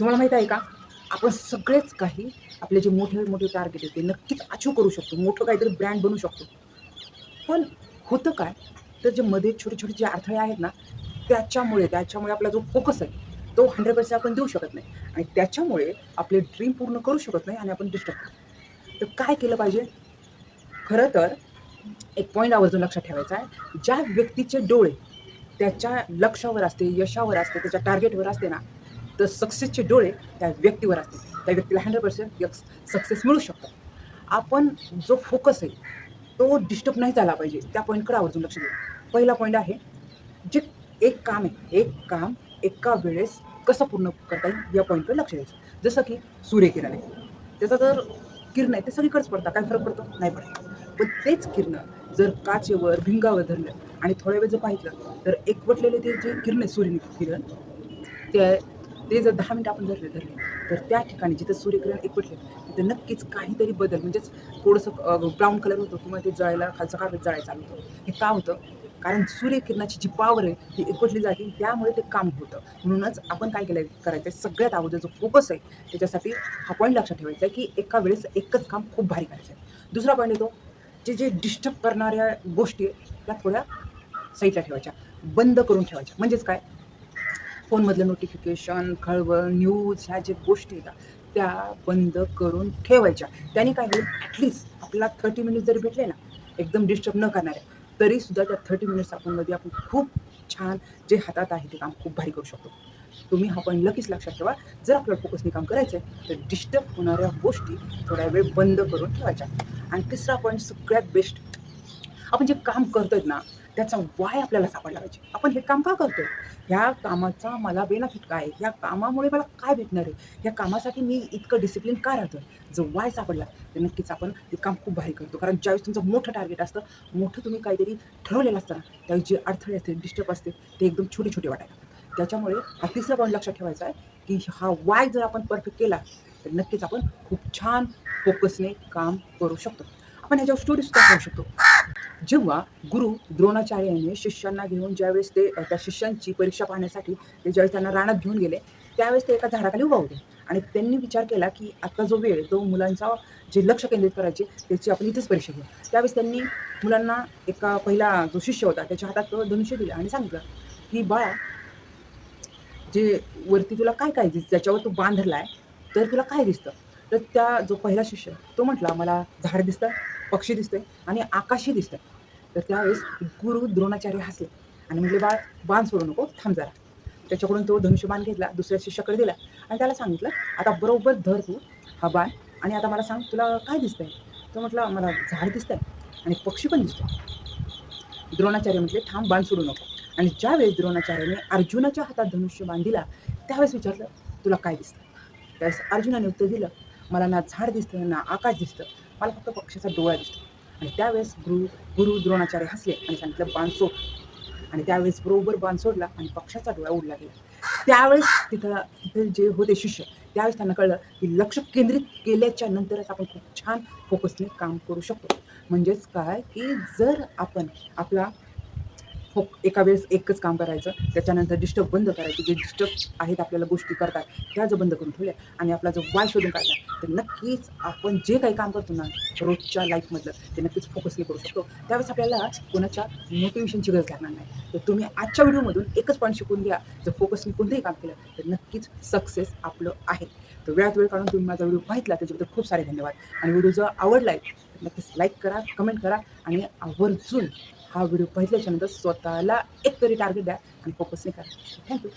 तुम्हाला माहीत आहे का? आपण सगळेच काही आपले जे मोठे मोठे टार्गेट आहेत ते नक्कीच अचीव करू शकतो. मोठं काहीतरी ब्रँड बनू शकतो. पण होतं काय? तर जे मध्ये छोटे छोटे जे अडथळे आहेत ना त्याच्यामुळे त्याच्यामुळे आपला जो फोकस आहे तो हंड्रेड पर्सेंट आपण देऊ शकत नाही. आणि त्याच्यामुळे आपले ड्रीम पूर्ण करू शकत नाही आणि आपण डिस्टर्ब तर काय केलं पाहिजे? खरं तर एक पॉईंट आवर्जून लक्षात ठेवायचा आहे. ज्या व्यक्तीचे डोळे त्याच्या लक्षावर असते यशावर असते त्याच्या टार्गेटवर असते ना तर सक्सेसचे डोळे त्या व्यक्तीवर असते त्या व्यक्तीला हंड्रेड पर्सेंट सक्सेस मिळू शकतो. आपण जो फोकस आहे तो डिस्टर्ब नाही झाला पाहिजे. त्या पॉईंटकडे आवर्जून लक्ष देऊ पहिला पॉईंट आहे जे एक काम आहे एक काम एका वेळेस कसं पूर्ण करता येईल या पॉईंटकडे लक्ष द्यायचं. जसं की सूर्यकिरण आहे. त्याचा जर किरण आहे ते सगळीकडेच पडतात. काय फरक पडतो? नाही पडत. पण तेच किरण जर काचेवर भिंगावर धरलं आणि थोड्या वेळ जर पाहिलं तर एकवटलेले ते जे किरण आहे सूर्य किरण ते ते जर दहा मिनटं आपण धरले धरले तर त्या ठिकाणी जिथं सूर्यकिरण एकवटले तिथं नक्कीच काहीतरी बदल म्हणजेच थोडंसं ब्राऊन कलर होतो किंवा ते जळायला खालचं कागद जळायला चालू हे का होतं? कारण सूर्यकिरणाची जी पावर आहे ती एकवटली जाते त्यामुळे ते काम होतं. म्हणूनच आपण काय केलं करायचं आहे सगळ्यात अगोदर जो फोकस आहे त्याच्यासाठी हा पॉईंट लक्षात ठेवायचा आहे की एका वेळेस एकच काम खूप भारी करायचं आहे. दुसरा पॉईंट येतो जे जे डिस्टर्ब करणाऱ्या गोष्टी आहेत त्या थोड्या साईडला ठेवायच्या बंद करून ठेवायच्या. म्हणजेच काय? फोनमधलं नोटिफिकेशन खळबळ न्यूज ह्या ज्या गोष्टी आहेत त्या बंद करून ठेवायच्या. त्याने काय होईल? ॲटलिस्ट आपल्याला थर्टी मिनिट्स जरी भेटले ना एकदम डिस्टर्ब न करणारे तरीसुद्धा त्या थर्टी मिनिट्स आपण मध्ये आपण खूप छान जे हातात आहे ते काम खूप भारी करू शकतो. तुम्ही हा पॉईंट लगेच लक्षात ठेवा. जर आपल्याला फोकसने काम करायचं आहे तर डिस्टर्ब होणाऱ्या गोष्टी थोड्या वेळ बंद करून ठेवायच्या. आणि तिसरा पॉईंट सगळ्यात बेस्ट आपण जे काम करतोय ना त्याचा वाय आपल्याला सापडला पाहिजे. आपण हे काम का करतो ह्या कामाचा मला बेनिफिट काय ह्या कामामुळे मला काय भेटणार आहे? या कामासाठी मी इतकं डिसिप्लिन का राहतो जो वाय सापडला तर नक्कीच आपण हे काम खूप भारी करतो. कारण ज्यावेळेस तुमचं मोठं टार्गेट असतं मोठं तुम्ही काहीतरी ठरवलेलं असतं ना जे अडथळे असते डिस्टर्ब असते ते एकदम छोटे छोटे वाटायला. त्याच्यामुळे हा तिसरा पॉईंट लक्षात ठेवायचा आहे की हा वाय जर आपण परफेक्ट केला तर नक्कीच आपण खूप छान फोकसने काम करू शकतो. आपण ह्याच्यावर स्टोरी सुद्धा पाहू शकतो. जेव्हा गुरु द्रोणाचार्याने शिष्यांना घेऊन ज्यावेळेस ते त्या शिष्यांची परीक्षा पाहण्यासाठी ते ज्यावेळेस त्यांना रानात घेऊन गेले त्यावेळेस ते एका झाडाखाली उभा होते. आणि त्यांनी विचार केला की आता जो वेळ तो मुलांचा जे लक्ष केंद्रित करायचे त्याची आपण इथेच परीक्षा घेऊ. त्यावेळेस त्यांनी मुलांना एका पहिला जो शिष्य होता त्याच्या हातात धनुष्य दिलं आणि सांगितलं की बाळा जे वरती तुला काय काय दिसतं ज्याच्यावर तू बांधला आहे तर तुला काय दिसतं? तर त्या जो पहिला शिष्य तो म्हटला मला झाड दिसतं पक्षी दिसतोय आणि आकाशही दिसतं तर त्यावेळेस गुरु द्रोणाचार्य हसले आणि म्हणजे बाळ बाण सोडू नको थांब जरा. त्याच्याकडून तो धनुष्यबाण घेतला दुसऱ्या शिष्याकडे दिला आणि त्याला सांगितलं आता बरोबर धर तू हा बाण आणि आता मला सांग तुला काय दिसतंय? तो म्हटलं मला झाड दिसतंय आणि पक्षी पण दिसतो द्रोणाचार्य म्हटले थांब बाण सोडू नको. आणि ज्यावेळेस द्रोणाचार्याने अर्जुनाच्या हातात धनुष्यबाण दिला त्यावेळेस विचारलं तुला काय दिसतं त्यावेळेस अर्जुनाने उत्तर दिलं मला ना झाड दिसतं ना आकाश दिसतं मला फक्त पक्षाचा डोळा दिसतो. आणि त्यावेळेस गुरु गुरु द्रोणाचार्य हसले आणि सांगितलं बांसो आणि त्यावेळेस बरोबर बाण सोडला आणि पक्षाचा डोळा उडला गेला. त्यावेळेस तिथं तिथे जे होते शिष्य त्यावेळेस त्यांना कळलं की लक्ष केंद्रित केल्याच्या नंतरच आपण खूप छान फोकसने काम करू शकतो. म्हणजेच काय की जर आपण आपला फोक एका वेळेस एकच काम करायचं त्याच्यानंतर डिस्टर्ब बंद करायचे. जे डिस्टर्ब आहेत आपल्याला गोष्टी करतात त्या जर बंद करून ठेवल्या आणि आपला जो वाय शोधून काढला तर नक्कीच आपण जे काही काम करतो ना रोजच्या लाईफमधलं ते नक्कीच फोकसली करू शकतो. त्यावेळेस आपल्याला कोणाच्या मोटिवेशनची गरज लागणार नाही. तर तुम्ही आजच्या व्हिडिओमधून एकच पॉईंट शिकून घ्या. जर फोकसने कोणतंही काम केलं तर नक्कीच सक्सेस आपलं आहे. तर वेळात वेळ काढून तुम्ही माझा व्हिडिओ पाहितला त्याच्याबद्दल खूप सारे धन्यवाद. आणि व्हिडिओ जर आवडला आहे नक्कीच लाईक करा कमेंट करा आणि आवर्जून हा व्हिडिओ पाहिल्याच्यानंतर स्वतःला एक तरी टार्गेट द्या आणि फोकसने करा. थँक्यू